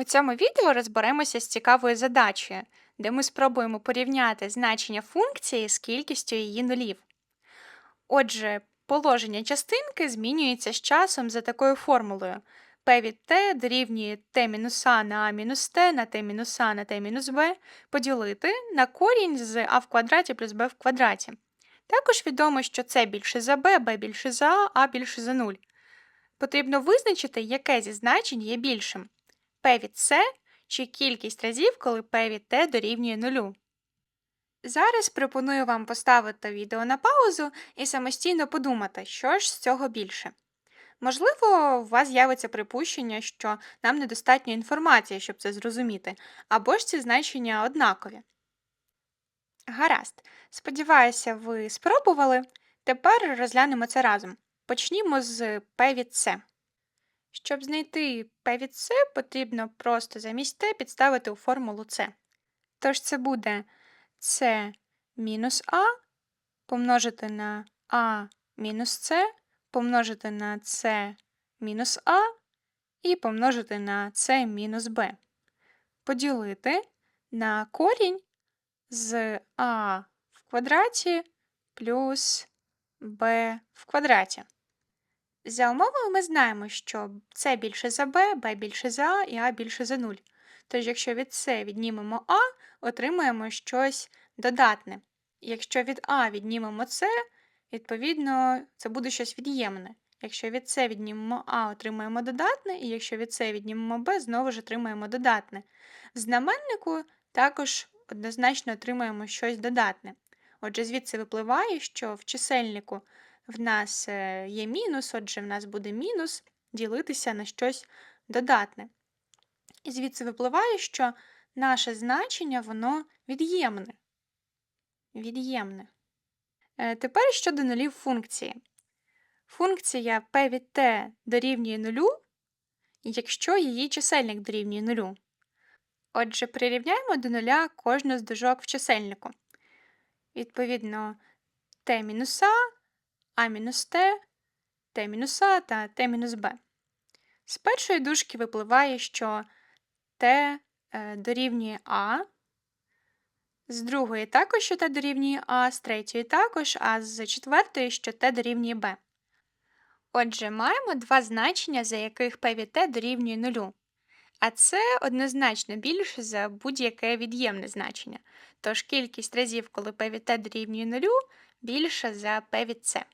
У цьому відео розберемося з цікавою задачею, де ми спробуємо порівняти значення функції з кількістю її нулів. Отже, положення частинки змінюється з часом за такою формулою. p від t дорівнює t мінус a на a мінус t на t мінус a на t мінус b поділити на корінь з a в квадраті плюс b в квадраті. Також відомо, що c більше за b, b більше за a, a більше за 0. Потрібно визначити, яке зі значень є більшим p від c чи кількість разів, коли p від t дорівнює нулю. Зараз пропоную вам поставити відео на паузу і самостійно подумати, що ж з цього більше. Можливо, у вас з'явиться припущення, що нам недостатньо інформації, щоб це зрозуміти, або ж ці значення однакові. Гаразд. Сподіваюся, ви спробували. Тепер розглянемо це разом. Почнімо з p від c. Щоб знайти p від c, потрібно просто замість t підставити у формулу c. Тож це буде c мінус a помножити на a мінус c, помножити на c мінус a і помножити на c мінус b. Поділити на корінь з а в квадраті плюс b в квадраті. За умовою ми знаємо, що c більше за b, b більше за a і a більше за 0. Тож, якщо від c віднімемо a, отримаємо щось додатне. Якщо від a віднімемо c, відповідно, це буде щось від'ємне. Якщо від c віднімемо a, отримаємо додатне, і якщо від c віднімемо b, знову ж отримаємо додатне. В знаменнику також однозначно отримаємо щось додатне. Отже, звідси випливає, що в чисельнику в нас е, є мінус, отже, в нас буде мінус ділитися на щось додатне. І звідси випливає, що наше значення воно від'ємне. Від'ємне. Е, Тепер щодо нулів функції. Функція p від t дорівнює нулю, якщо її чисельник дорівнює нулю. Отже, прирівняємо до нуля кожну з дужок в чисельнику. Відповідно, t мінус мінус та мінус b. З першої дужки випливає, що t е, дорівнює a, з другої також, що t дорівнює a, з третьої також, а з четвертої, що t дорівнює b. Отже, маємо два значення, за яких p від t дорівнює нулю. А це однозначно більше за будь-яке від'ємне значення. Тож кількість разів, коли p від t дорівнює нулю, більша за p від c.